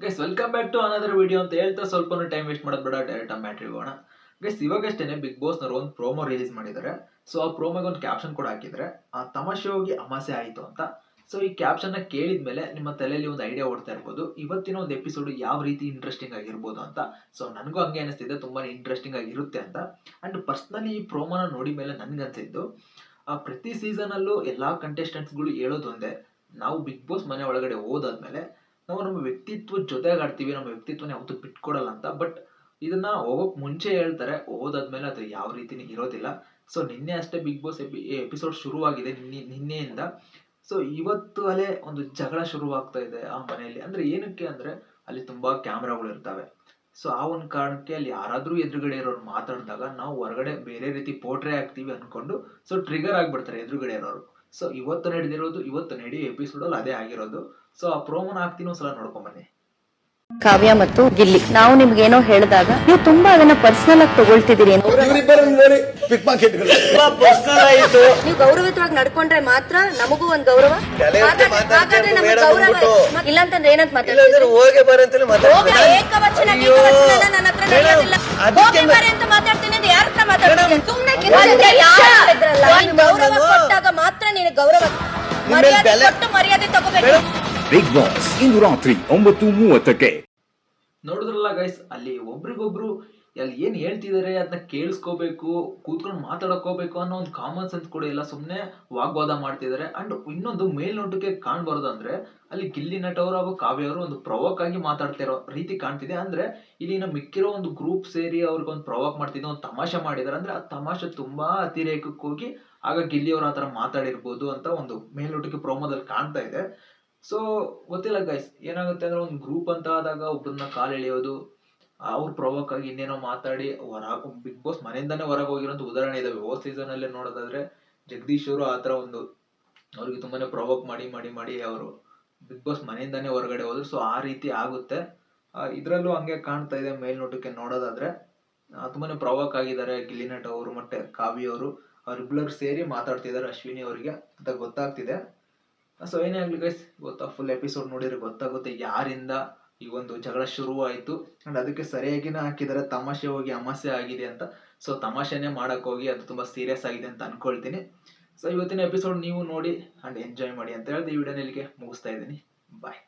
Guys welcome back to another video ಅಂತ ಹೇಳ್ತಾ ಸ್ವಲ್ಪ ಟೈಮ್ ವೇಸ್ಟ್ ಮಾಡೋದು ಬೇಡ ಡೈರೆಕ್ಟ್ ಮ್ಯಾಟ್ರಿಗೆ ಹೋಗೋಣ ಗೈಸ್ ಇವಾಗಷ್ಟೇ ಬಿಗ್ ಬಾಸ್ನವ್ರು ಒಂದು ಪ್ರೋಮೋ ರಿಲೀಸ್ ಮಾಡಿದ್ದಾರೆ. ಸೊ ಆ ಪ್ರೋಮೋಗೆ ಒಂದು ಕ್ಯಾಪ್ಷನ್ ಕೂಡ ಹಾಕಿದ್ರೆ, ಆ ತಮಾಷೆ ಹೋಗಿ ಅಮಾಸೆ ಆಯಿತು ಅಂತ. ಸೊ ಈ ಕ್ಯಾಪ್ಷನ್ನ ಕೇಳಿದ ಮೇಲೆ ನಿಮ್ಮ ತಲೆಯಲ್ಲಿ ಒಂದು ಐಡಿಯಾ ಓಡ್ತಾ ಇರ್ಬೋದು. ಇವತ್ತಿನ ಒಂದು ಎಪಿಸೋಡ್ ಯಾವ ರೀತಿ ಇಂಟ್ರೆಸ್ಟಿಂಗ್ ಆಗಿರ್ಬೋದು ಅಂತ. ಸೊ ನನಗೂ ಹಂಗೆ ಅನಿಸ್ತಿದೆ ತುಂಬಾ ಇಂಟ್ರೆಸ್ಟಿಂಗ್ ಆಗಿರುತ್ತೆ ಅಂತ. ಆ್ಯಂಡ್ ಪರ್ಸ್ನಲಿ ಈ ಪ್ರೋಮೋನ ನೋಡಿ ಮೇಲೆ ನನ್ಗನ್ಸಿದ್ದು ಆ ಪ್ರತಿ ಸೀಸನಲ್ಲೂ ಎಲ್ಲ ಕಂಟೆಸ್ಟೆಂಟ್ಸ್ಗಳು ಹೇಳೋದೊಂದೇ, ನಾವು ಬಿಗ್ ಬಾಸ್ ಮನೆ ಒಳಗಡೆ ಹೋದಾದ್ಮೇಲೆ ನಾವು ನಮ್ಮ ವ್ಯಕ್ತಿತ್ವ ಜೊತೆಗೆ ಆಡ್ತೀವಿ, ನಮ್ಮ ವ್ಯಕ್ತಿತ್ವನ ಯಾವತ್ತೂ ಬಿಟ್ಕೊಡಲ್ಲ ಅಂತ. ಬಟ್ ಇದನ್ನ ಹೋಗೋಕ್ ಮುಂಚೆ ಹೇಳ್ತಾರೆ, ಹೋದಾದ್ಮೇಲೆ ಅದು ಯಾವ ರೀತಿನೇ ಇರೋದಿಲ್ಲ. ಸೊ ನಿನ್ನೆ ಅಷ್ಟೇ ಬಿಗ್ ಬಾಸ್ ಎಪಿಸೋಡ್ ಶುರುವಾಗಿದೆ ನಿನ್ನೆ, ನಿನ್ನೆಯಿಂದ. ಸೊ ಇವತ್ತು ಅಲ್ಲೇ ಒಂದು ಜಗಳ ಶುರುವಾಗ್ತಾ ಇದೆ ಆ ಮನೆಯಲ್ಲಿ. ಅಂದ್ರೆ ಏನಕ್ಕೆ ಅಂದ್ರೆ ಅಲ್ಲಿ ತುಂಬಾ ಕ್ಯಾಮ್ರಾಗಳು ಇರ್ತವೆ. ಸೊ ಆ ಒಂದು ಕಾರಣಕ್ಕೆ ಅಲ್ಲಿ ಯಾರಾದರೂ ಎದುರುಗಡೆ ಇರೋರು ಮಾತಾಡಿದಾಗ ನಾವು ಹೊರಗಡೆ ಬೇರೆ ರೀತಿ ಪೋಟ್ರೆ ಆಗ್ತೀವಿ ಅನ್ಕೊಂಡು ಸೊ ಟ್ರಿಗರ್ ಆಗ್ಬಿಡ್ತಾರೆ ಎದುರುಗಡೆ ಇರೋರು. ಸೊ ಇವತ್ತು ನಡೆದಿರೋದು ಇವತ್ತು ನಡೆಯೋ ಎಪಿಸೋಡಲ್ಲಿ ಅದೇ ಆಗಿರೋದು. ಸೊ ಆ ಪ್ರೋಮೋನ ಹಾಕ್ತೀನಿ ಒಂದ್ಸಲ ನೋಡ್ಕೊಂಬನ್ನಿ ಕಾವ್ಯ ಮತ್ತು ಗಿಲ್ಲಿ. ನಾವು ನಿಮ್ಗೆ ಏನೋ ಹೇಳಿದಾಗ ನೀವು ತುಂಬಾ ಅದನ್ನ ಪರ್ಸನಲ್ ಆಗಿ ತಗೊಳ್ತಿದ್ದೀರಿ ನೋಡಿ ನೀವು ಗೌರವಿತವಾಗಿ ನಡ್ಕೊಂಡ್ರೆ ಮಾತ್ರ ನಮಗೂ ಒಂದ್ ಗೌರವ. ಹಾಗಾದ್ರೆ- ಹಾಗಾದ್ರೆ ನಮ್ಗೆ ಗೌರವ ಇಲ್ಲ. ಇಲ್ಲಾಂತಂದ್ರೆ ಏನಂತ ಹೋಗಿ ಏಕವಚನ. ಏಕವಚನ ನನ್ನ ಹತ್ರ ನಡೆಯೋದಿಲ್ಲ. ಅದಕ್ಕೆ ಹೋಗಿ ಬರ್ರಿ ಅಂತ ಮಾತಾಡ್ತೀನಿ ಅಂದ್ರೆ ಯಾರ ಹತ್ರ ಮಾತಾಡ್ತೀನಿ. ಗೌರವ ಕೊಟ್ಟಾಗ ಗೌರವ ಮರ್ಯಾದೆ ಕೊಟ್ಟು ಮರ್ಯಾದೆ ತಗೋಬೇಕು. ಬಿಗ್ ಬಾಸ್ ಇಂದು ರಾತ್ರಿ ಒಂಬತ್ತು ಮೂವತ್ತಕ್ಕೆ ನೋಡಿದ್ರಲ್ಲ ಗೈಸ್ ಅಲ್ಲಿ ಒಬ್ರಿಗೊಬ್ರು ಅಲ್ಲಿ ಏನ್ ಹೇಳ್ತಿದಾರೆ ಅದನ್ನ ಕೇಳಿಸ್ಕೋಬೇಕು, ಕೂತ್ಕೊಂಡು ಮಾತಾಡಕೋಬೇಕು ಅನ್ನೋ ಒಂದು ಕಾಮನ್ ಸೆನ್ಸ್ ಕೂಡ ಇಲ್ಲ. ಸುಮ್ಮನೆ ವಾಗ್ವಾದ ಮಾಡ್ತಿದ್ದಾರೆ ಅಂಡ್ ಇನ್ನೊಂದು ಮೇಲ್ನೋಟಕ್ಕೆ ಕಾಣ್ಬಾರ್ದು ಅಂದ್ರೆ, ಅಲ್ಲಿ ಗಿಲ್ಲಿ ನಟ ಅವರು ಹಾಗೂ ಕಾವ್ಯ ಅವರು ಒಂದು ಪ್ರವೋಕ್ ಆಗಿ ಮಾತಾಡ್ತಿರೋ ರೀತಿ ಕಾಣ್ತಿದೆ. ಅಂದ್ರೆ ಇಲ್ಲಿನ ಮಿಕ್ಕಿರೋ ಒಂದು ಗ್ರೂಪ್ ಸೇರಿ ಅವ್ರಿಗೆ ಒಂದು ಪ್ರವೋಕ್ ಮಾಡ್ತಿದ್ದೆ, ಒಂದು ತಮಾಷೆ ಮಾಡಿದಾರೆ. ಅಂದ್ರೆ ಆ ತಮಾಷೆ ತುಂಬಾ ಅತಿರೇಕಕ್ಕೆ ಹೋಗಿ ಆಗ ಗಿಲ್ಲಿ ಅವರು ಆ ಥರ ಮಾತಾಡಿರ್ಬೋದು ಅಂತ ಒಂದು ಮೇಲ್ನೋಟಕ್ಕೆ ಪ್ರೋಮೋದಲ್ಲಿ ಕಾಣ್ತಾ ಇದೆ. ಸೊ ಗೊತ್ತಿಲ್ಲ ಗೈಸ್ ಏನಾಗುತ್ತೆ ಅಂದ್ರೆ ಒಂದು ಗ್ರೂಪ್ ಅಂತ ಆದಾಗ ಒಬ್ಬರನ್ನ ಕಾಲ್ ಎಳೆಯೋದು, ಅವ್ರು ಪ್ರವೋಕ್ ಆಗಿ ಇನ್ನೇನೋ ಮಾತಾಡಿ ಹೊರ ಬಿಗ್ ಬಾಸ್ ಮನೆಯಿಂದಾನೇ ಹೊರಗೆ ಹೋಗಿರೋಂಥ ಉದಾಹರಣೆ ಇದಾವೆ. ಓ ಸೀಸನ್ ಅಲ್ಲೇ ನೋಡೋದಾದ್ರೆ ಜಗದೀಶ್ ಅವರು ಆ ಥರ ಒಂದು ಅವ್ರಿಗೆ ತುಂಬಾನೇ ಪ್ರವೋಕ್ ಮಾಡಿ ಮಾಡಿ ಮಾಡಿ ಅವರು ಬಿಗ್ ಬಾಸ್ ಮನೆಯಿಂದಾನೇ ಹೊರಗಡೆ ಹೋದ್ರು. ಸೊ ಆ ರೀತಿ ಆಗುತ್ತೆ. ಇದರಲ್ಲೂ ಹಂಗೆ ಕಾಣ್ತಾ ಇದೆ ಮೇಲ್ನೋಟಕ್ಕೆ ನೋಡೋದಾದ್ರೆ ತುಂಬಾನೇ ಪ್ರೊವೋಕ್ ಆಗಿದ್ದಾರೆ ಗಿಲ್ಲಿ ನಟ ಅವರು ಮತ್ತೆ ಕಾವ್ಯ ಅವರು. ಅವರಿಬ್ಬರು ಸೇರಿ ಮಾತಾಡ್ತಿದ್ದಾರೆ ಅಶ್ವಿನಿ ಅವರಿಗೆ ಅಂತ ಗೊತ್ತಾಗ್ತಿದೆ. ಸೊ ಏನೇ ಆಗಲಿ ಗೈಸ್ ಗೊತ್ತಾ? ಫುಲ್ ಎಪಿಸೋಡ್ ನೋಡಿದ್ರೆ ಗೊತ್ತಾಗುತ್ತೆ ಯಾರಿಂದ ಈ ಒಂದು ಜಗಳ ಶುರು ಆ್ಯಂಡ್ ಅದಕ್ಕೆ ಸರಿಯಾಗಿನೇ ಹಾಕಿದ್ದಾರೆ ತಮಾಷೆ ಹೋಗಿ ಅಮಾಸೆ ಆಗಿದೆ ಅಂತ. ಸೊ ತಮಾಷೆನೇ ಮಾಡೋಕ್ಕೆ ಹೋಗಿ ಅದು ತುಂಬ ಸೀರಿಯಸ್ ಆಗಿದೆ ಅಂತ ಅನ್ಕೊಳ್ತೀನಿ. ಸೊ ಇವತ್ತಿನ ಎಪಿಸೋಡ್ ನೀವು ನೋಡಿ ಆ್ಯಂಡ್ ಎಂಜಾಯ್ ಮಾಡಿ ಅಂತ ಹೇಳಿದ್ರೆ ಈ ವಿಡಿಯೋನ ಇಲ್ಲಿಗೆ ಮುಗಿಸ್ತಾ ಇದ್ದೀನಿ. ಬಾಯ್